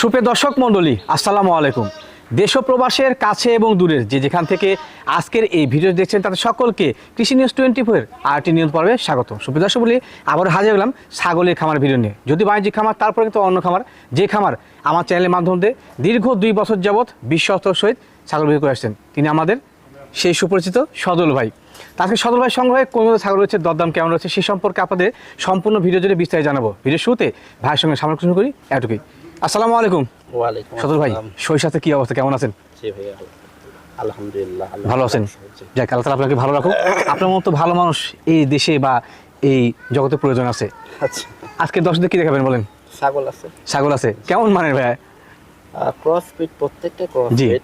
সুপে দর্শক মণ্ডলী, আসসালামু আলাইকুম। দেশ প্রবাসের কাছে এবং দূরের যে যেখান থেকে আজকের এই ভিডিও দেখছেন তাদের সকলকে কৃষি news twenty four RT news পর্বে স্বাগত। সুপ্রিয় দর্শক বলি আবার হাজির হলাম ছাগলের খামার ভিডিও নিয়ে। যদি বাণিজ্যিক খামার, তারপরে কিন্তু অন্য খামার। যে খামার আমার চ্যানেলের মাধ্যম দীর্ঘ দুই বছর যাবৎ বিশ্বস্তর সহিত ছাগল বিক্রি করে আসছেন, তিনি আমাদের সেই সুপরিচিত সদল ভাই। তাকে সদল ভাই সংগ্রহে কোন ছাগল রয়েছে, দরদাম কেমন রয়েছে, সে সম্পর্কে আপনাদের সম্পূর্ণ ভিডিও জুড়ে বিস্তারিত জানাব। ভিডিও শুরুতে ভাইয়ের সঙ্গে সামনে করি এটুকুই আসসালামু আলাইকুম। ওয়ালাইকুম সদল ভাই আসসালাম। কি অবস্থা? কেমন আছেন? জি ভাইয়া আলহামদুলিল্লাহ ভালো আছেন। যাক আল্লাহ তালা আপনাকে ভালো রাখুন আপনার মতো ভালো মানুষ এই দেশে বা এই জগতে প্রয়োজন আছে। আচ্ছা। আজকে দর্শকদের কি দেখাবেন বলেন? ছাগল আছে। ছাগল আছে। কেমন মানের ভাই? ক্রস ফিট প্রত্যেকটা ক্রস। ফিট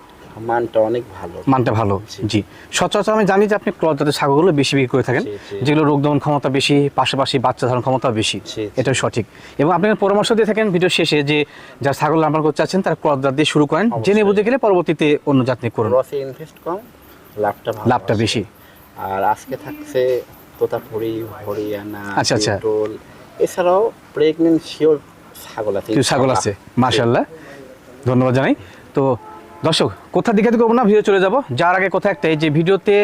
মানটা অনেক ভালো। মানটা ভালো জি। সচরাচর আমি জানি যে আপনি ক্রস জাতের ছাগলগুলো বেশি বিক্রি করে থাকেন। যেগুলো রোগ দমন ক্ষমতা বেশি পাশাপাশি বাচ্চা ধারণ ক্ষমতা বেশি জি, জি। এটা সঠিক। এবং আপনি পরামর্শ দিয়ে থাকেন ভিডিও শেষে যে যারা ছাগল নাম্বার করতে চাচ্ছেন তারা ক্রস জাত দিয়ে শুরু করেন। জেনে বুঝে গেলে পরবর্তীতে অন্য জাত নিয়ে করুন। ইনভেস্ট কম লাভটা লাভটা বেশি। আর আজকে থাকছে তোতাপুরি হরিয়ানা আচ্ছা, আচ্ছা। এছাড়াও প্রেগনেন্ট শিওর ছাগল আছে। ছাগল আছে মাশাল্লাহ ধন্যবাদ জানাই। তো দর্শক কোথা দিকে করব না ভিডিও চলে যাব। যার আগে কথা একটাই যে ভিডিওতে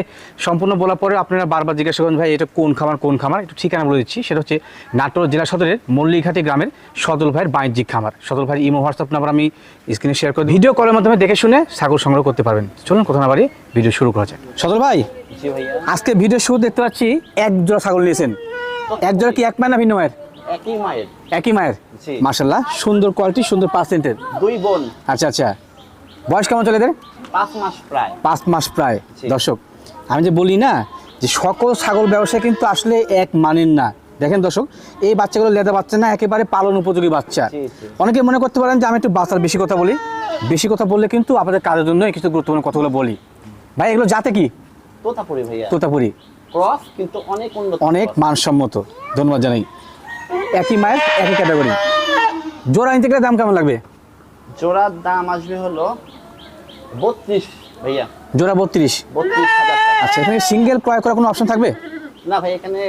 সম্পূর্ণ বলার পরে আপনারা বারবার জিজ্ঞাসা করেন ভাই এটা কোন খামার কোন খামার? একটু ঠিকানা বলে দিচ্ছি সেটা হচ্ছে নাটোর জেলা সদরের মল্লিঘাটি গ্রামের সদল ভাইয়ের বাণিজ্যিক খামার। সদল ভাইয়ের ইমো হোয়াটসঅ্যাপ নাম্বার আমি স্ক্রিনে শেয়ার করে। ভিডিও কলের মাধ্যমে দেখে শুনে ছাগল সংগ্রহ করতে পারবেন। চলুন কথা না বাড়ি ভিডিও শুরু করা যায় সদল ভাই আজকে ভিডিও শুরু দেখতে পাচ্ছি এক জোড়া ছাগল নিয়েছেন। এক জোড়া কি এক মায়ের না ভিন্ন মায়ের? একই মায়ের। একই মায়ের। মার্শাল্লাহ সুন্দর কোয়ালিটি সুন্দর পার্সেন্টের দুই বোন। আচ্ছা আচ্ছা। বয়স কেমন চলে এদের? পাঁচ মাস প্রায়। পাঁচ মাস প্রায়। দর্শক আমি যে বলি না যে সকল ছাগল ব্যবসায় কিন্তু আসলে এক মানের না। দেখেন দর্শক এই বাচ্চাগুলো লেদা বাচ্চা না একেবারে পালন উপযোগী বাচ্চা। অনেকে মনে করতে পারেন যে আমি একটু বাচ্চার বেশি কথা বলি। বেশি কথা বললে কিন্তু আপনাদের কাজের জন্য কিছু গুরুত্বপূর্ণ কথাগুলো বলি। ভাই এগুলো যাতে কি? তোতাপুরি ভাইয়া। তোতাপুরি। ক্রস কিন্তু অনেক উন্নত অনেক মানসম্মত। ধন্যবাদ জানাই। একই মায়ের একই ক্যাটাগরি। জোড়া নিতে গেলে দাম কেমন লাগবে? জোড়ার দাম আসবে হলো বত্রিশ ভাইয়া। জোড়া বত্রিশ? বত্রিশ হাজার টাকা। আচ্ছা এখানে সিঙ্গেল ক্রয় করার কোনো অপশন থাকবে? না ভাই এখানে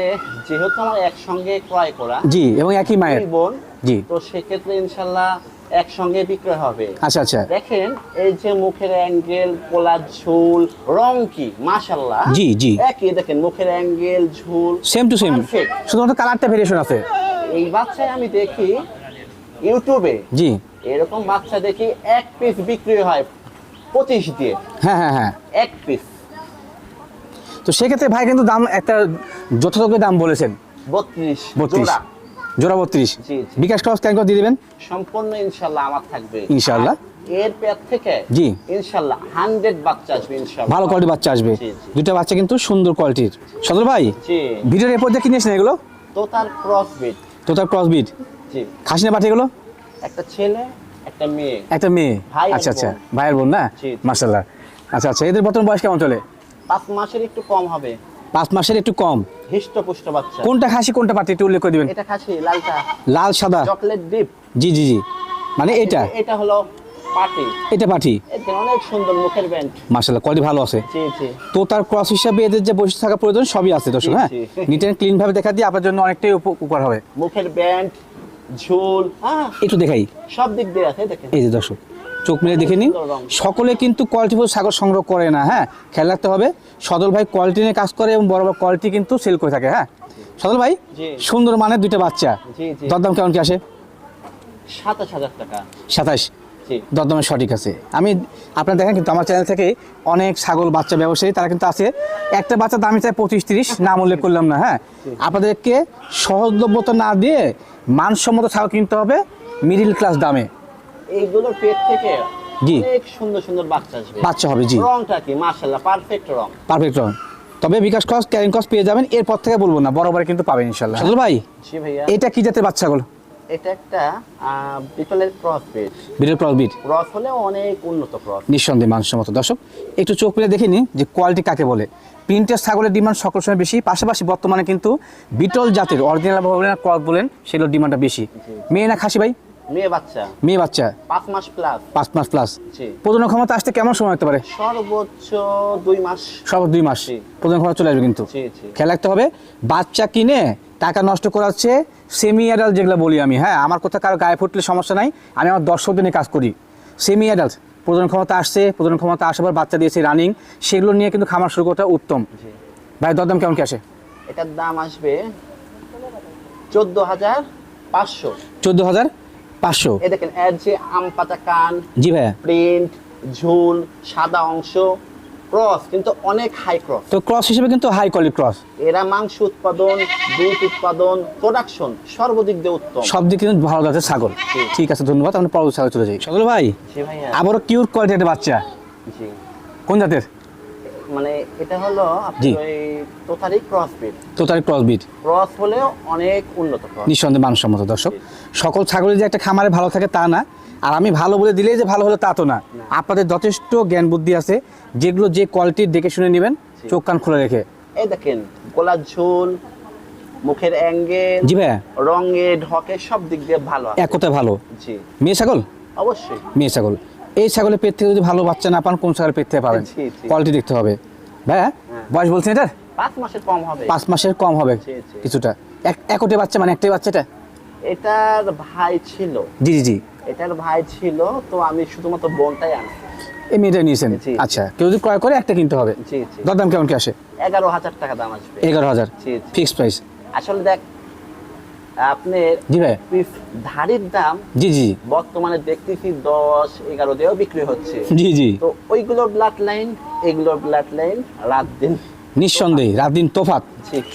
যেহেতু আমার একসঙ্গে ক্রয় করা জি এবং একই মায়ের। বোন জি। তো সেক্ষেত্রে ইনশাল্লাহ একসঙ্গে বিক্রয় হবে। আচ্ছা আচ্ছা। দেখেন এই যে মুখের অ্যাঙ্গেল পোলার ঝুল রং কি? মাশাল্লাহ জি, জি। একই দেখেন মুখের অ্যাঙ্গেল ঝুল সেম টু সেম। শুধুমাত্র কালারটা ভেরিয়েশন আছে। এই বাচ্চায় আমি দেখি ইউটিউবে জি। এরকম বাচ্চা দেখি এক পিস বিক্রি হয়। পঁচিশ দিয়ে। হ্যাঁ হ্যাঁ হ্যাঁ। এক পিস তো সেক্ষেত্রে ভাই কিন্তু দাম একটা যথাযোগ্য দাম বলেছেন। বত্রিশ। বত্রিশ। জোড়া। বত্রিশ। বিকাশ খরচ কেন দিয়ে দেবেন? সম্পূর্ণ ইনশাল্লাহ আমার থাকবে। এর থেকে জি। ইনশাল্লাহ হান্ড্রেড বাচ্চা আসবে ইনশাল্লাহ। ভালো কোয়ালিটি বাচ্চা আসবে। দুটো বাচ্চা কিন্তু সুন্দর কোয়ালিটির সদর ভাই ভিডিওর এরপর দিয়ে কিনেছেন এগুলো? তো তার ক্রস বিট তো তার ক্রস বিট জি খাসি না এগুলো? একটা ছেলে একটা মেয়ে। একটা মেয়ে? আচ্ছা আচ্ছা। ভাইয়ের বোন না? জি। আচ্ছা আচ্ছা এদের বর্তমান বয়স কেমন চলে? পাঁচ মাসের একটু কম হবে। পাঁচ মাসের একটু কম? হৃষ্টপুষ্ট বাচ্চা। কোনটা খাসি কোনটা পাঠি একটু উল্লেখ করে দিবেন। এটা খাসি লালটা। লাল সাদা? Chocolate deep. জি জি জি। মানে এটা এটা? হলো এটা পাঠি অনেক সুন্দর মুখের ব্যান্ড। মার্শাল্লাহ কোয়ালিটি ভালো আছে। জি জি। তো তার ক্রস হিসাবে এদের যে বৈশিষ্ট্য থাকা প্রয়োজন সবই আছে দর্শক হ্যাঁ? নিট ক্লিন ভাবে দেখা দিয়ে আপনার জন্য অনেকটাই উপ- উপকার হবে। মুখের ব্যান্ড ঝুল একটু দেখাই। সব দিক দিয়ে আছে দেখেন। এই যে দর্শক চোখ মেরে দেখে নিন। সকলে কিন্তু কোয়ালিটিফুল সাগর সংগ্রহ করে না হ্যাঁ? খেয়াল রাখতে হবে সদল ভাই কোয়ালিটি নিয়ে কাজ করে এবং বড় বড় কোয়ালিটি কিন্তু সেল করে থাকে হ্যাঁ? সদল ভাই সুন্দর মানের দুইটা বাচ্চা। দরদাম কেমন কি আসে? সাতাশ হাজার টাকা। সাতাশ। জি। সঠিক আছে। আমি আপনারা দেখেন কিন্তু আমার চ্যানেল থেকে অনেক ছাগল বাচ্চা ব্যবসায়ী তারা কিন্তু আছে। একটা বাচ্চা দামি চাই পঁচিশ তিরিশ নাম উল্লেখ করলাম না হ্যাঁ? আপনাদেরকে সহজলভ্যতা না দিয়ে মানসম্মত ছাগল কিনতে হবে মিডিল ক্লাস দামে। এইগুলোর পেট থেকে জি। সুন্দর সুন্দর বাচ্চা আসবে। বাচ্চা হবে জি। রংটা কি? পারফেক্ট রং। পারফেক্ট রং। তবে বিকাশ খরচ ক্যারিং কস্ট পেয়ে যাবেন এরপর থেকে বলব না বরাবর কিন্তু পাবেন ইনশাল্লাহ ভাই এটা কি জাতের বাচ্চাগুলো এটা একটা বিটলের ক্রস বিটের ক্রস বিট ক্রস হলে অনেক উন্নত ক্রস নিঃসন্দেহে মানসম্মত। দর্শক একটু চোখ মেলে দেখে নিন যে কোয়ালিটি কাকে বলে। প্রিন্টের ছাগলের ডিমান্ড সকল সময় বেশি পাশাপাশি বর্তমানে কিন্তু বিটল জাতের অরিজিনাল বলেন ক্রস বলেন সেগুলোর ডিমান্ডটা বেশি। মেয়ে না খাসি ভাই? মেয়ে বাচ্চা। মেয়ে বাচ্চা। পাঁচ মাস প্লাস পাঁচ মাস প্লাস প্রজনন ক্ষমতা আসতে কেমন সময় পারে? সর্বোচ্চ দুই মাস। দুই মাস। প্রজনন ক্ষমতা চলে আসবে কিন্তু। খেয়াল রাখতে হবে বাচ্চা কিনে টাকা নষ্ট করাচ্ছে সেমি অ্যাডাল্ট যেগুলো বলি আমি হ্যাঁ আমার কথা কারও গায়ে ফুটলে সমস্যা নাই আমি আমার দর্শকদের দিনে কাজ করি। সেমি অ্যাডাল্ট প্রজনন ক্ষমতা আসছে প্রজনন ক্ষমতা আসার পর বাচ্চা দিয়েছে রানিং সেগুলো নিয়ে কিন্তু খামার শুরু করাটা উত্তম। ভাই দরদাম কেমন কি আসে এটার দাম আসবে চোদ্দ হাজার পাঁচশো। চোদ্দ হাজার পাঁচশো। এ দেখেন এর যে আম পাতা কান জি ভাইয়া। প্রিন্ট ঝুল সাদা অংশ ক্রস কিন্তু অনেক হাই ক্রস তো ক্রস হিসেবে কিন্তু হাই কোয়ালিটি ক্রস। এরা মাংস উৎপাদন দুধ উৎপাদন প্রোডাকশন সর্বদিক দিয়ে উত্তম। সব দিকে কিন্তু ভালো যাচ্ছে ছাগল। ঠিক আছে ধন্যবাদ। আমরা পরবর্তী ছাগল চলে যাই। সদর ভাই আবারও কিউট কোয়ালিটি একটা বাচ্চা। জি। কোন জাতের? মানে এটা হলো ওই তোতারি ক্রস বিট তো তার ক্রস বিট ক্রস হলেও অনেক উন্নত নিঃসন্দেহে মানসম্মত দর্শক। সকল ছাগলের যে একটা খামারে ভালো থাকে তা না। আর আমি ভালো বলে দিলেই যে ভালো হলো তা তো না। আপনাদের যথেষ্ট জ্ঞান বুদ্ধি আছে যেগুলো যে কোয়ালিটির দেখে শুনে নেবেন চোখ কান খুলে রেখে। এই দেখেন গোলার ঝোল মুখের অ্যাঙ্গেল জি ভাইয়া। রঙে ঢকে সব দিক দিয়ে ভালো আছে। এক কথায় ভালো। জি। মেয়ে ছাগল? অবশ্যই। মেয়ে ছাগল। এই ছাগলের পেট থেকে যদি ভালো বাচ্চা না পান কোন ছাগলের পেট থেকে পাবেন। কোয়ালিটি দেখতে হবে। ভাইয়া বয়স বলছেন এটার? পাঁচ মাসের কম হবে। পাঁচ মাসের কম হবে। কিছুটা। এক একটে বাচ্চা মানে একটাই বাচ্চাটা? এটা এটার ভাই ছিল। জি জি জি। এটার ভাই ছিল তো আমি শুধুমাত্র বোনটাই আনছি। এই মেয়েটা নিয়েছেন? আচ্ছা কেউ যদি ক্রয় করে একটা কিনতে হবে। জি জি। দরদাম কেমন কি আসে? এগারো হাজার টাকা দাম আসবে। এগারো হাজার? জি, জি। Fixed price. আসলে দেখ জি ভাই। পিস দাম জি জি। বর্তমানে দেখতেছি দশ এগারো দিয়েও বিক্রি হচ্ছে। জি জি। তো ওইগুলোর ব্লাড লাইন এগুলোর ব্লাড লাইন রাত দিন নিঃসন্দেহে রাত দিন তোফাত।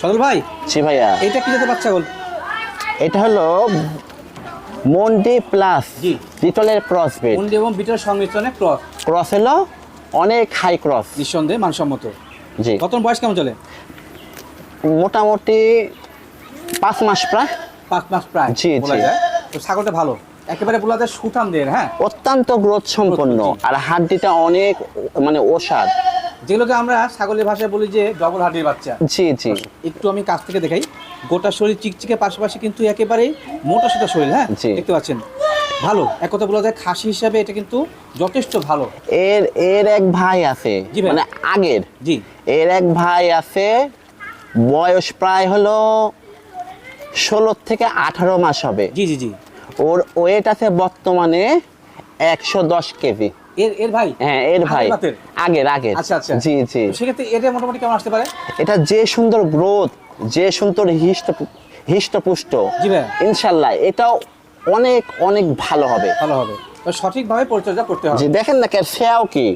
সদল ভাই জি ভাইয়া। এটা কি যেতে বাচ্চা বল? এটা হলো মন্ডি প্লাস। লিটলের ক্রস বেড মুন্ডি এবং বিটার সংমিশ্রণে ক্রস ক্রস হলো অনেক হাই ক্রস নিঃসন্দেহে মানসম্মত। জি। কত বয়স কেমন চলে? মোটামুটি পাঁচ মাস প্রায়। পাঁচ মাস প্রায়। জি, বলা জি। যায়। তো ছাগলটা ভালো। একেবারে যায় সুঠাম দের হ্যাঁ? অত্যন্ত গ্রোথ সম্পন্ন আর হাড্ডিটা অনেক মানে ওষাদ যেগুলোকে আমরা ছাগলের ভাষায় বলি যে ডবল হার্টের বাচ্চা। জি জি। একটু আমি কাছ থেকে দেখাই। গোটা শরীর চিকচিকে পাশাপাশি কিন্তু একেবারে মোটা সোটা শরীর হ্যাঁ। দেখতে পাচ্ছেন। ভালো। এক কথা বলা যায় খাসি হিসাবে এটা কিন্তু যথেষ্ট ভালো। এর এর এক ভাই আছে মানে আগের। জি। এর এক ভাই আছে বয়স প্রায় হলো ষোলো থেকে আঠারো মাস হবে। জি জি জি। ওর ওয়েট আছে বর্তমানে একশো দশ কেজি। এর এর ভাই? হ্যাঁ এর ভাই। আগের? আগের। আচ্ছা আচ্ছা। জি জি। সেক্ষেত্রে এটা মোটামুটি কেমন আসতে পারে? এটা যে সুন্দর গ্রোথ যে সুন্দর হিষ্ট হিষ্টপুষ্ট ইনশাল্লাহ এটাও অনেক অনেক ভালো হবে। ভালো হবে। সঠিকভাবে পরিচর্যা করতে হবে। দেখেন না কেন সেও কি?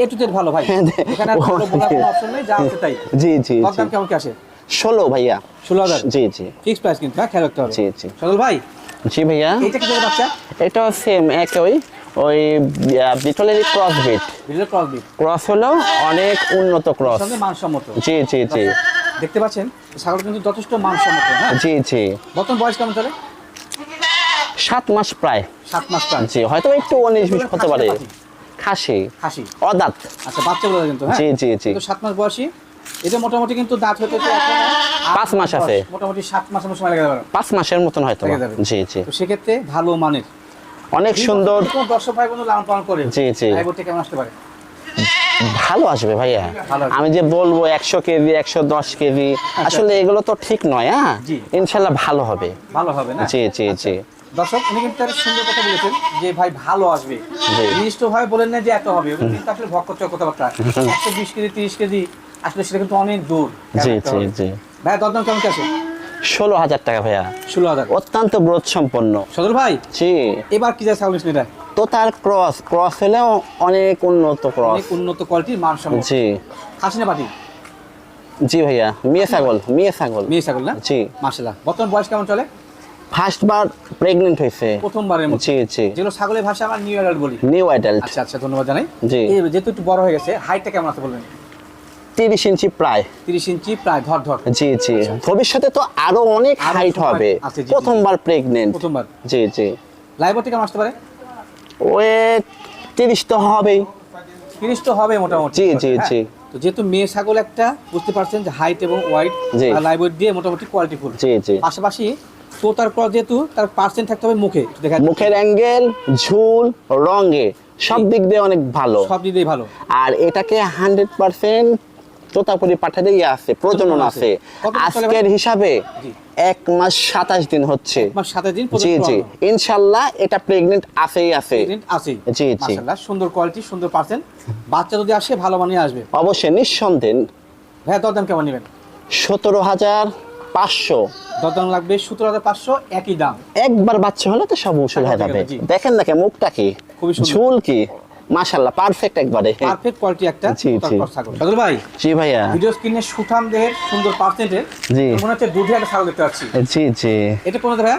এ টু জেড ভালো ভাই। হ্যাঁ, এখানে কোনো অপশন নেই যা আছে তাই। জি জি জি। কেমন কি আসে? ষোলো ভাইয়া। ষোলো হাজার? জি জি। ফিক্স প্রাইস কিন্তু হ্যাঁ খেয়াল রাখতে হবে। জি, জি। সদল ভাই জি ভাইয়া। এইটা কি বাচ্চা? এটাও সেম একই। ওই বিটলেরই cross breed cross breed cross হলো অনেক উন্নত ক্রস জি জি জি। দেখতে পাচ্ছেন ছাগল কিন্তু যথেষ্ট মানসম্মত হ্যাঁ? জি জি। বর্তমান বয়স কেমন চলে সাত মাস প্রায়। সাত মাস প্রায়। জি হয়তো একটু উনিশ বিশ হতে পারে। খাসি। খাসি। অদাত। আচ্ছা বাচ্চা বলে কিন্তু হ্যাঁ? জি জি জি। কিন্তু সাত মাস বয়সী। এটা মোটামুটি কিন্তু দাঁত হতে তো পাঁচ মাস আছে। মোটামুটি সাত মাসের সময় লেগে পাঁচ মাসের মতন হয়তো জি জি। তো সেক্ষেত্রে ভালো মানের অনেক সুন্দর। দর্শক ভাই বন্ধু লালন পালন করে? জি, জি। ভাই কেমন আসতে পারে? ভালো আসবে ভাইয়া। আমি যে বলব একশো কেজি একশো দশ কেজি আসলে এগুলো তো ঠিক নয় হ্যাঁ? ইনশাল্লাহ ভালো হবে। ভালো হবে না? জি জি জি। দর্শক উনি কিন্তু তার সুন্দর কথা বলেছেন যে ভাই ভালো আসবে। নির্দিষ্ট ভাবে বলেন না যে এত হবে। কিন্তু আসলে ভক্কর কথাবার্তা একশো বিশ কেজি তিরিশ কেজি আসলে সেটা কিন্তু অনেক দূর। জি জি জি। ভাই দরদাম কেমন আছে ষোলো হাজার টাকা ভাইয়া। ষোলো হাজার। অত্যন্ত গ্রোথ সম্পন্ন সদর ভাই? জি। এবার কি যায় এটা তো তার ক্রস ক্রস হলেও অনেক উন্নত ক্রস। অনেক উন্নত কোয়ালিটির মানসম্মত। জি। খাসি না পাটি জি ভাইয়া মেয়ে ছাগল মেয়ে ছাগল। মেয়ে ছাগল না? জি। মার্শাল্লাহ বর্তমান বয়স কেমন চলে? ফার্স্ট বার প্রেগনেন্ট হয়েছে। প্রথমবারের মতো। জি জি। যেগুলো ছাগলের ভাষা আমার নিউ অ্যাডাল্ট বলি। নিউ অ্যাডাল্ট আচ্ছা আচ্ছা ধন্যবাদ জানাই। জি। যেহেতু একটু বড় হয়ে গেছে হাইটটা কেমন আছে বলবেন? তিরিশ ইঞ্চি প্রায়। তিরিশ ইঞ্চি প্রায় ধর ধর। জি জি। ভবিষ্যতে তো আরও অনেক হাইট হবে। প্রথমবার প্রেগনেন্ট প্রথমবার। জি জি। লাইভটি কেমন আসতে পারে? ওয়েট তিরিশ তো হবেই। তিরিশ তো হবে মোটামুটি। জি, জি, হ্যাঁ? জি। তো যেহেতু মেয়ে ছাগল একটা বুঝতে পারছেন যে হাইট এবং ওয়াইট। লাইভ দিয়ে মোটামুটি কোয়ালিটি ফুল জি জি। পাশাপাশি তো তার ক্রস যেহেতু তার পার্সেন্ট থাকতে হবে মুখে। দেখা মুখের অ্যাঙ্গেল ঝুল রঙে সব দিক দিয়ে অনেক ভালো। সব দিক দিয়ে ভালো। আর এটাকে হান্ড্রেড পার্সেন্ট তোতাপুরি পাঠাতে ইয়ে আছে প্রজনন আছে। আজকের হিসাবে এক মাস সাতাশ দিন হচ্ছে। জি জি। ইনশাল্লাহ এটা প্রেগনেন্ট আছেই আছে। জি, জি। সুন্দর কোয়ালিটি সুন্দর পার্সেন্ট বাচ্চা যদি আসে ভালো মানিয়ে আসবে। অবশ্যই নিঃসন্দেহ। ভাইয়া দরদাম কেমন নেবেন? সতেরো হাজার পাঁচশো। দরদাম লাগবে সতেরো হাজার পাঁচশো একই দাম। একবার বাচ্চা হলে তো সব উসুল হয়ে যাবে। দেখেন নাকি মুখটা কি? খুবই ঝুল কি? মাশাল্লাহ পারফেক্ট একবারে। পারফেক্ট কোয়ালিটি একটা ছাগল ছাগল ভাই জি ভাইয়া। ভিডিও স্ক্রিনে সুঠাম দেহের সুন্দর পার্সেন্টের জি। মনে হচ্ছে দুধে একটা ছাগল দেখতে পাচ্ছি। জি জি। এটা কোন ভাইয়া?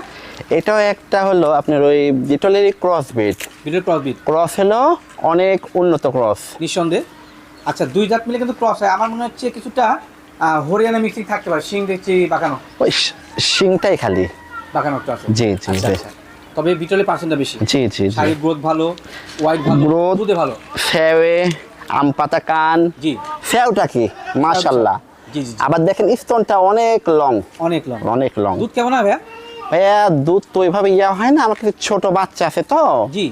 এটাও একটা হলো আপনার ওই ডিটলেরই cross breed video cross breed cross হলো অনেক উন্নত ক্রস নিঃসন্দেহে। আচ্ছা দুই জাত মিলে কিন্তু ক্রস হয়। আমার মনে হচ্ছে কিছুটা হরিয়ানা মিক্সিং থাকতে পারে। শিং দেখছি বাঁকানো। ওই শিংটাই খালি। বাঁকানো একটা আছে। জি, জি, আচ্ছা, জি। আচ্ছা। তবে বিটলের পার্সেন্টটা বেশি। জি জি শারীরিক গ্রোথ ভালো ওয়াইট ভালো দুধে ভালো। ফেওয়ে আম পাতা কান জি। ফেওটা কি? মাশাল্লাহ জি জি। আবার দেখেন স্তনটা অনেক লং অনেক লং অনেক লং দুধ কেমন হবে ভাইয়া? দুধ তো ওইভাবে ইয়া হয় না আমার কাছে ছোট বাচ্চা আছে তো। জি।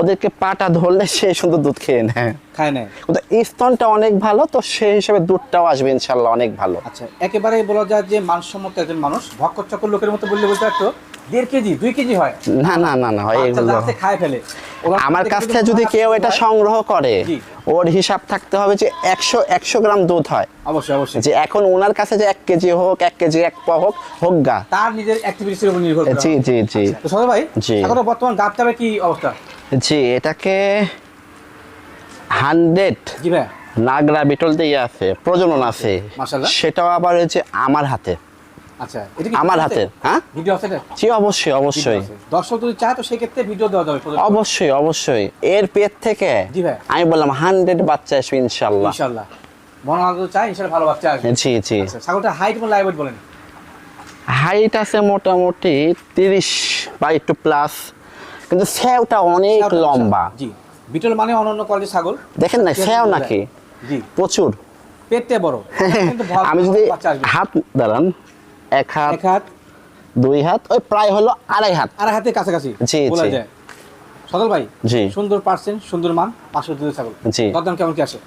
ওদেরকে পাটা ধরলে সে সুন্দর দুধ খেয়ে নেয়। খায় নাই কিন্তু স্তনটা অনেক ভালো তো সেই হিসাবে দুধটাও আসবে ইনশাল্লাহ অনেক ভালো। আচ্ছা একেবারে বলা যায় যে মানসম্মত একজন মানুষ ভক্কর চক্কর লোকের মতো বললে বলতে পারতো দেড় কেজি দুই কেজি হয়। না না না না হয় এগুলো। খায় ফেলে। আমার কাছ থেকে যদি কেউ এটা সংগ্রহ করে ওর হিসাব থাকতে হবে যে একশো একশো গ্রাম দুধ হয়। অবশ্যই অবশ্যই। যে এখন ওনার কাছে যে এক কেজি হোক এক কেজি এক পা হোক হোক গা। তার নিজের অ্যাক্টিভিটিসের উপর নির্ভর করে। জি জি জি। তো সদর ভাই জি। এখন বর্তমান কি অবস্থা? জি এটাকে হান্ড্রেড জি ভাই। নাগরা বিটল দিয়ে আছে প্রজনন আছে। সেটাও আবার হচ্ছে আমার হাতে। আচ্ছা এটা কি আমার ভিডিও হ্যাঁ? ভিডিও আছে জি অবশ্যই অবশ্যই। দর্শক যদি চায় তো সেই ভিডিও দেওয়া যাবে অবশ্যই অবশ্যই। এর পেট থেকে জি ভাই। আমি বললাম হান্ড্রেড বাচ্চা আসবে ইনশাল্লাহ ইনশাআল্লাহ। মনে হয় চাই ইনশাআল্লাহ ভালো বাচ্চা আসবে। জি জি। আচ্ছা ছাগলটা হাইট এবং লাইভ বলেন। হাইট আছে মোটামুটি তিরিশ বা একটু প্লাস কিন্তু স্যাওটা অনেক লম্বা। জি। বিটল মানে অনন্য কোয়ালিটির ছাগল। দেখেন না স্যাও নাকি? জি। প্রচুর। পেটটা বড়। আমি যদি হাত দাঁড়ান। এক হাত এক হাত দুই হাত ওই প্রায় হলো আড়াই হাত আড়াই হাতের কাছাকাছি জি, বলা। যায় সদল ভাই জি। সুন্দর পার্সেন্ট সুন্দর মান পাঁচশো দুধের ছাগল জি। দরদাম কেমন কি আসে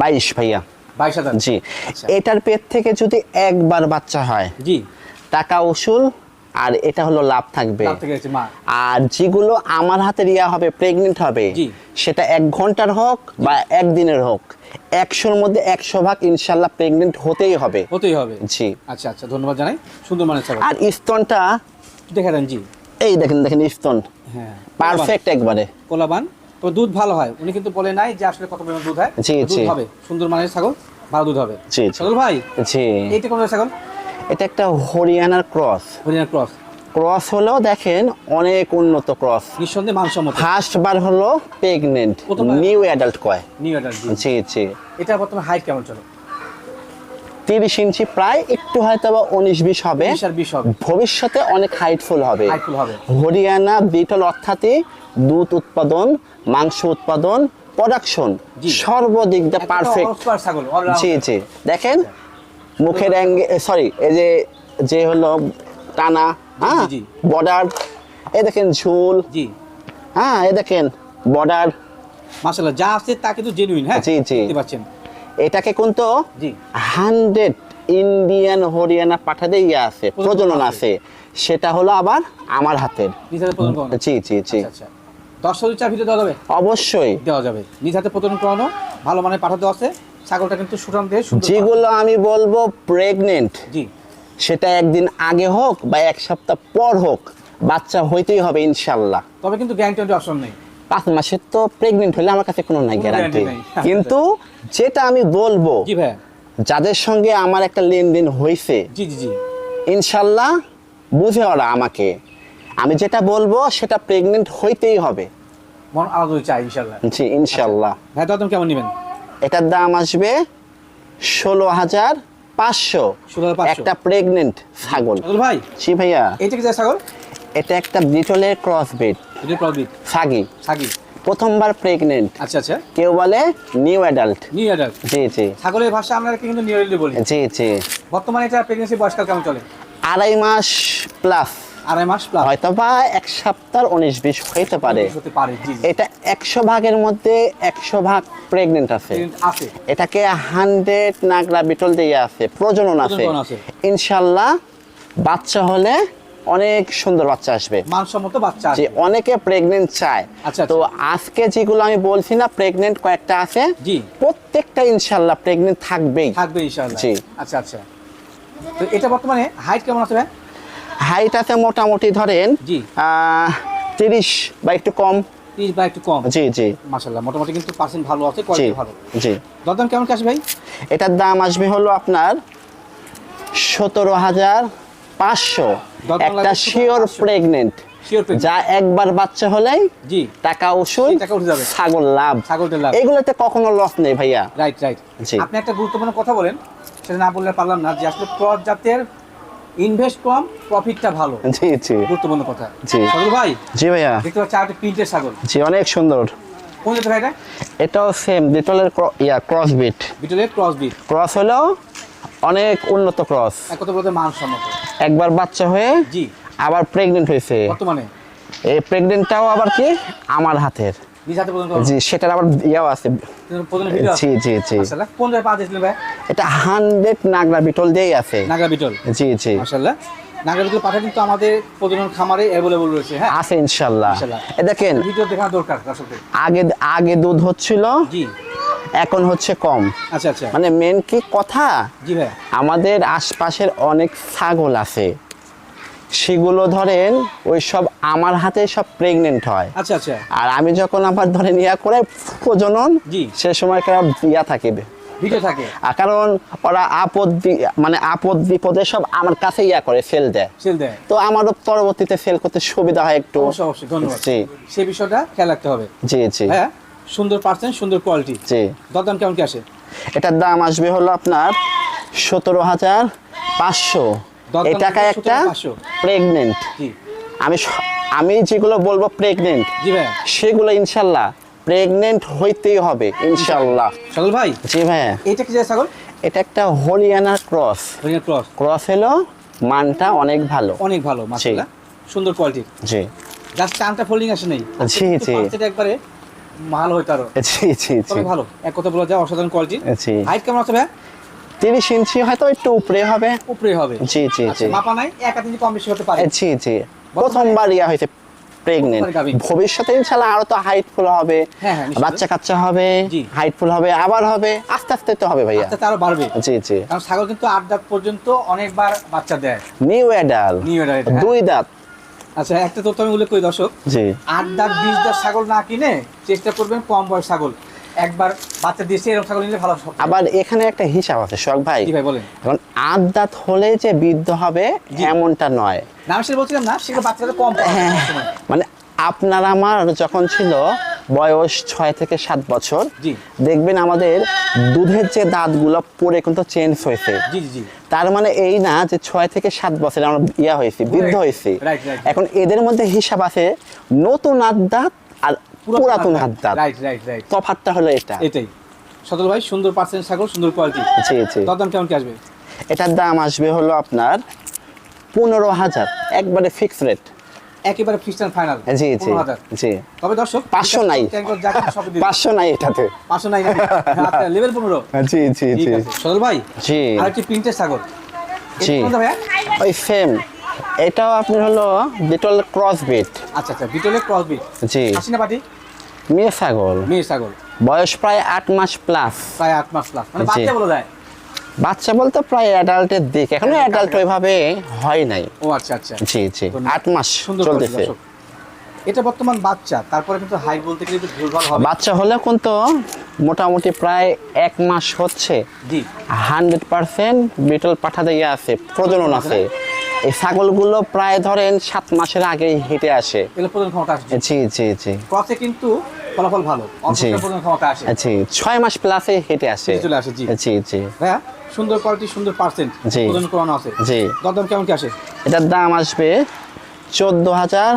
বাইশ ভাইয়া বাইশ হাজার জি আচ্ছা। এটার পেট থেকে যদি একবার বাচ্চা হয় জি টাকা উসুল আর এটা হলো লাভ থাকবে। আর যেগুলো আমার হাতে ইয়া হবে প্রেগনেন্ট হবে জি। সেটা এক ঘণ্টার হোক বা একদিনের হোক একশোর মধ্যে একশো ভাগ ইনশাল্লাহ প্রেগনেন্ট হতেই হবে। হতেই হবে। জি। আচ্ছা আচ্ছা ধন্যবাদ জানাই। সুন্দর ছাগল। আর স্তনটা দেখা দেন জি। এই দেখেন দেখেন স্তন। হ্যাঁ পারফেক্ট একবারে। কোলাবান। তো দুধ ভালো হয়। উনি কিন্তু বলে নাই যে আসলে কত পরিমাণ দুধ হয়। জি, জি। হবে। সুন্দর মানের ছাগল ভালো দুধ হবে। জি। ছাগল ভাই জি। এইটা কোন ছাগল? এটা একটা হরিয়ানার ক্রস। হরিয়ানা ক্রস। ক্রস হলেও দেখেন অনেক উন্নত ক্রস। নিঃসন্দেহে মানসম্মত। ফার্স্ট বার হলো প্রেগনেন্ট নিউ অ্যাডাল্ট কয়? নিউ অ্যাডাল্ট জি। জি এটা বর্তমানে হাইট কেমন চলে? তিরিশ ইঞ্চি প্রায় একটু হয়তো বা উনিশ বিশ হবে। ভবিষ্যতে অনেক হাইটফুল হবে। হরিয়ানা বিটল অর্থাৎ দুধ উৎপাদন মাংস উৎপাদন প্রোডাকশন সর্বদিক দিয়ে পারফেক্ট জি জি। দেখেন মুখের অ্যাঙ্গে সরি এই যে যে হলো টানা হ্যাঁ? জি। বর্ডার এ দেখেন ঝুল। জি। হ্যাঁ এ দেখেন বর্ডার। মাশাআল্লাহ যা আছে তা কিন্তু জেনুইন হ্যাঁ? জি, জি। দেখতে পাচ্ছেন। এটাকে কিন্তু জি। হান্ড্রেড ইন্ডিয়ান হরিয়ানা পাঠাতে ইয়ে আছে প্রজনন আছে। সেটা হলো আবার আমার হাতের। জি জি জি। আচ্ছা আচ্ছা। দশ হাজার চা দেওয়া যাবে? অবশ্যই। দেওয়া যাবে। নিজ হাতে প্রদান করানো ভালো মানে পাঠাতে আছে। ছাগলটা কিন্তু সুঠাম দিয়ে যেগুলো আমি বলব প্রেগনেন্ট জি। সেটা একদিন আগে হোক বা এক সপ্তাহ পর হোক বাচ্চা হইতেই হবে ইনশাল্লাহ তবে কিন্তু গ্যারান্টি অপশন নেই। পাঁচ মাসের তো প্রেগনেন্ট হলে আমার কাছে কোনো নাই গ্যারান্টি কিন্তু যেটা আমি বলব জি ভাই যাদের সঙ্গে আমার একটা লেনদেন হয়েছে জি জি জি। ইনশাল্লাহ বুঝে ওরা আমাকে। আমি যেটা বলব সেটা প্রেগনেন্ট হইতেই হবে। মন আলাদা চাই ইনশাল্লাহ জি ইনশাল্লাহ ভাই দাদম কেমন নেবেন? এটার দাম আসবে ষোলো হাজার পাঁচশো। 16,500 একটা প্রেগনেন্ট ছাগল। ভাই? জি ভাইয়া। এইটা কি ছাগল? এটা একটা ব্রিটলের ক্রস ব্রিড এটা ছাগি ছাগি প্রথমবার প্রেগনেন্ট আচ্ছা আচ্ছা। কেউ বলে নিউ অ্যাডাল্ট নিউ অ্যাডাল্ট জি জি। ছাগলের ভাষা আমরা কিন্তু নিউ অ্যাডাল্ট বলি। জি জি। বর্তমানে এটা প্রেগনেন্সি বয়সকাল কেমন চলে? আড়াই মাস প্লাস আড়াই মাস প্লাস হয়তো বা এক সপ্তাহ উনিশ বিশ হইতে পারে। জি জি। এটা একশো ভাগের মধ্যে একশো ভাগ প্রেগনেন্ট আছে। এটাকে হান্ড্রেড নাগরা বিটল দিয়ে আছে প্রজনন আছে। ইনশাল্লাহ বাচ্চা হলে অনেক সুন্দর বাচ্চা আসবে। মানসম্মত বাচ্চা আছে অনেকে প্রেগনেন্ট চায়। আচ্ছা, তো আচ্ছা। আজকে যেগুলো আমি বলছি না প্রেগনেন্ট কয়েকটা আছে। জি। প্রত্যেকটা ইনশাল্লাহ প্রেগনেন্ট থাকবেই। থাকবে ইনশাআল্লাহ জি। আচ্ছা আচ্ছা। তো এটা বর্তমানে হাইট কেমন আছে ভাই? হাইট আছে মোটামুটি ধরেন জি। তিরিশ বা একটু কম। তিরিশ বা একটু কম। জি জি। মোটামুটি কিন্তু পার্সেন্ট ভালো আছে কোয়ালিটি ভালো। জি। দরদাম কেমন কাছে ভাই? এটার দাম আসবে হলো আপনার সতেরো হাজার পাঁচশো। একটা শিওর 17,500 প্রেগনেন্ট শিওর যা একবার বাচ্চা হলেই জি। টাকা ওষুধ ছাগল লাভ। লাভ। এগুলোতে কখনো লস নেই ভাইয়া। রাইট রাইট জি। আপনি একটা গুরুত্বপূর্ণ কথা বলেন সেটা না বললে পারলাম না যে আসলে ক্রস জাতের ইনভেস্ট কম প্রফিটটা ভালো। জি জি। গুরুত্বপূর্ণ কথা। জি। সজল ভাই জি ভাইয়া। দেখতে পাচ্ছি আর প্রিন্টের ছাগল জি অনেক সুন্দর। কোন জাতের ভাই এটা? এটাও সেম ডিটলের ইয়া ক্রস বিট বিটলের ক্রস বিট ক্রস হলো অনেক উন্নত ক্রস কথা বলতে মানসম্মত। একবার বাচ্চা হয়ে জি। আবার প্রেগনেন্ট হয়েছে। বর্তমানে। এই প্রেগনেন্টটাও আবার কি? আমার হাতের। জি সেটার আবার ইয়াও আছে। জি জি জি। কোন জায়গায় পা দিয়েছিলেন ভাই। এটা হান্ড্রেড নাগরা বিটল দিয়েই আছে। নাগরা বিটল। জি জি। পাঠা কিন্তু আমাদের প্রজনন খামারে অ্যাভেলেবল রয়েছে হ্যাঁ? আছে। দেখেন ভিডিও দেখানো দরকার দর্শকদের। আগে আগে দুধ হচ্ছিল জি। এখন হচ্ছে কম। আচ্ছা আচ্ছা। মানে মেন কি কথা? জি ভাই। আমাদের আশপাশের অনেক ছাগল আছে। সেগুলো ধরেন ওই সব আমার হাতে সব প্রেগনেন্ট হয়। আচ্ছা আচ্ছা। আর আমি যখন আমার ধরেন ইয়া করে প্রজনন জি। সে সময় ইয়া থাকে। ভিডিও থাকে। কারণ ওরা আপদ মানে আপদ বিপদে সব আমার কাছে ইয়া করে সেল দেয়। সেল দেয়। তো আমারও পরবর্তীতে সেল করতে সুবিধা হয় একটু। অবশ্যই ধন্যবাদ। জি। সেই বিষয়টা খেয়াল রাখতে হবে। জি জি। হ্যাঁ সুন্দর পার্সেন্ট সুন্দর কোয়ালিটি জি। দরদাম কেমন কি আসে? এটার দাম আসবে হলো আপনার সতেরো হাজার পাঁচশো। এই টাকা একটা 17,500 প্রেগনেন্ট আমি আমি যেগুলো বলব প্রেগনেন্ট সেগুলো ইনশাল্লাহ প্রেগনেন্ট হইতেই হবে ইনশাল্লাহ। সকল ভাই? জি ভাইয়া। এইটা কি ছাগল? এটা একটা Haryana cross. Haryana cross. Cross হলো মানটা অনেক ভালো। অনেক ভালো মাশাআল্লাহ। সুন্দর কোয়ালিটি জি। জাস্ট টানটা ফোল্ডিং আসে নেই। জি, জি। পাঁচটা একবারে ভালো হইতো আরও। জি জি জি। ভালো। এক কথা বলা যায় অসাধারণ কোয়ালিটি জি। হাইট কেমন আছে ভাই তিরিশ ইঞ্চি হয়তো একটু উপরে হবে। উপরে হবে। জি জি আচ্ছা, জি। মাপা নাই? এক ইঞ্চি কম বেশি হতে পারে। জি জি। প্রথমবার ইয়া হয়েছে প্রেগনেন্ট ভবিষ্যতে ইনশাল্লাহ আরও তো হাইটফুল হবে। হ্যাঁ, হ্যাঁ। বাচ্চা কাচ্চা হবে জি। হাইটফুল হবে আবার হবে আস্তে আস্তে তো হবে ভাইয়া। আরও বাড়বে। জি জি। কারণ ছাগল কিন্তু আট দাঁত পর্যন্ত অনেকবার বাচ্চা দেয়। নিউ এডাল adult, হ্যাঁ। দুই দাঁত। আচ্ছা একটা তথ্য আমি উল্লেখ করি দর্শক। জি। আট দাঁত বিশ দাঁত ছাগল না কিনে চেষ্টা করবেন কম বয়স ছাগল। একবার বাচ্চা দিয়েছে এরকম ছাগল নিলে ভালো আবার এখানে একটা হিসাব আছে শখ ভাই। ভাই বলেন। এখন আট দাঁত হলে যে বৃদ্ধ হবে এমনটা নয়। না আমি সেটা বলছিলাম না সেটা বাচ্চাদের কম হ্যাঁ। মানে আপনার আমার যখন ছিল বয়স ছয় থেকে সাত বছর দেখবেন আমাদের দুধের যে দাঁতগুলো পরে কিন্তু চেঞ্জ হয়েছে। তার মানে এই না যে ছয় থেকে সাত বছর আমরা ইয়া হয়েছি বৃদ্ধ হয়েছি. এখন এদের মধ্যে হিসাব আছে নতুন হাত দাঁত পুরাতন হাত দাঁত রাইট রাইট রাইট তফাৎটা হলো এটা। এটাই। সদল ভাই সুন্দর পার্সেন্ট ছাগল সুন্দর কোয়ালিটি জি জি। দরদাম কেমন কি আসবে? এটার দাম আসবে হলো আপনার পনেরো হাজার। একবারে ফিক্স রেট একেবারে খ্রিস্টান ফাইনাল জি জি। জি। তবে দর্শক পাঁচশো নাই। পাঁচশো পাঁচশো নাই এটাতে। পাঁচশো নাই আচ্ছা লেভেল পনেরো। জি জি জি। সদল ভাই জি। আর একটি প্রিন্টের ছাগল। জি। ওই সেম এটাও আপনি হলো বিটল ক্রস বিট আচ্ছা আচ্ছা বিটলে ক্রস বিট জি। হাসিনা পাটি মেয়ে ছাগল। মেয়ে ছাগল। বয়স প্রায় আট মাস প্লাস প্রায় আট মাস প্লাস মানে বাচ্চা বলা যায়? বাচ্চা বলতে প্রায় অ্যাডাল্টের দিক। এখনও অ্যাডাল্ট ওইভাবে হয় নাই। ও আচ্ছা আচ্ছা। জি জি। তো আট মাস চলতেছে। এটা বর্তমান বাচ্চা। তারপরে কিন্তু হাইট বলতে গেলে ভুলভাল হবে। বাচ্চা হলে কিন্তু মোটামুটি প্রায় এক মাস হচ্ছে। জি। হান্ড্রেড পার্সেন্ট বিটল পাঠা দিয়ে আছে। প্রজনন আছে। এই ছাগলগুলো প্রায় ধরেন সাত মাসের আগেই হেঁটে আসে। জি জি জি। ক্রসে কিন্তু ফলাফল ভালো। আসে। জি ছয় মাস প্লাসে হেঁটে আসে। চলে আসে, জি। জি জি। হ্যাঁ সুন্দর কোয়ালিটি সুন্দর পার্সেন্ট জি। করানো আছে। জি। দরদাম কেমন কি আসে? এটার দাম আসবে চোদ্দ হাজার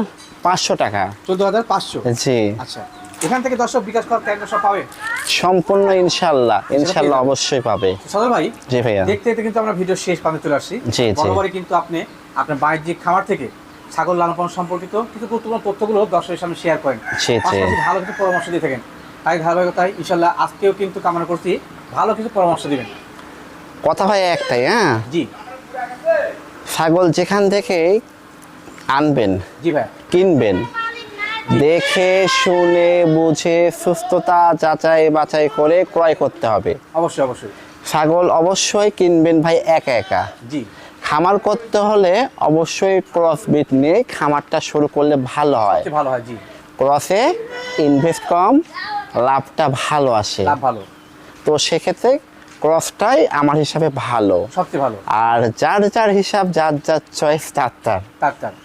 পাঁচশো টাকা। চোদ্দ হাজার পাঁচশো। জি। আচ্ছা। এখান থেকে দর্শক বিকাশ করার পাবে? সম্পূর্ণ ইনশাল্লাহ যাবে। অবশ্যই পাবে। সদর ভাই জি ভাইয়া। দেখতে দেখতে কিন্তু আমরা ভিডিও শেষ প্রান্তে চলে আসছি। জি, জি। বরাবরই কিন্তু আপনি আপনার বাণিজ্যিক খামার থেকে ছাগল লালন পালন সম্পর্কিত কিছু গুরুত্বপূর্ণ তথ্যগুলো দর্শকের সামনে শেয়ার করেন। পাশাপাশি ভালো কিছু পরামর্শ দিয়ে থাকেন। তাই ধারাবাহিকতায় ইনশাল্লাহ আজকেও কিন্তু কামনা করছি ভালো কিছু পরামর্শ দিবেন। কথা হয় একটাই হ্যাঁ? জি। ছাগল যেখান থেকে আনবেন জি ভাই কিনবেন দেখে শুনে বুঝে সুস্থতা যাচাই বাছাই করে ক্রয় করতে হবে। অবশ্যই অবশ্যই। ছাগল অবশ্যই কিনবেন ভাই একা একা। জি। খামার করতে হলে অবশ্যই ক্রস বিট নিয়ে খামারটা শুরু করলে ভালো হয়। ভালো হয় জি। ক্রসে ইনভেস্ট কম লাভটা ভালো আসে। লাভ ভালো। তো সেক্ষেত্রে ক্রসটাই আমার হিসাবে ভালো। সবচেয়ে ভালো। আর যার যার হিসাব যার যার চয়েস তার তার।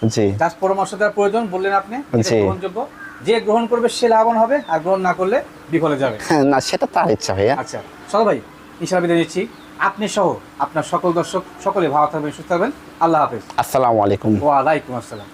জি। জাস্ট পরামর্শ দেওয়ার প্রয়োজন বললেন আপনি জি। গ্রহণযোগ্য। যে গ্রহণ করবে সে লাভবান হবে আর গ্রহণ না করলে বিফলে যাবে। না সেটা তার ইচ্ছা ভাইয়া। আচ্ছা চলো ভাই ইনশাল্লাহ বিদায় নিচ্ছি। আপনি সহ আপনার সকল দর্শক সকলে ভালো থাকবেন সুস্থ থাকবেন। আল্লাহ হাফেজ। আসসালামু আলাইকুম। ওয়ালাইকুম আসসালাম।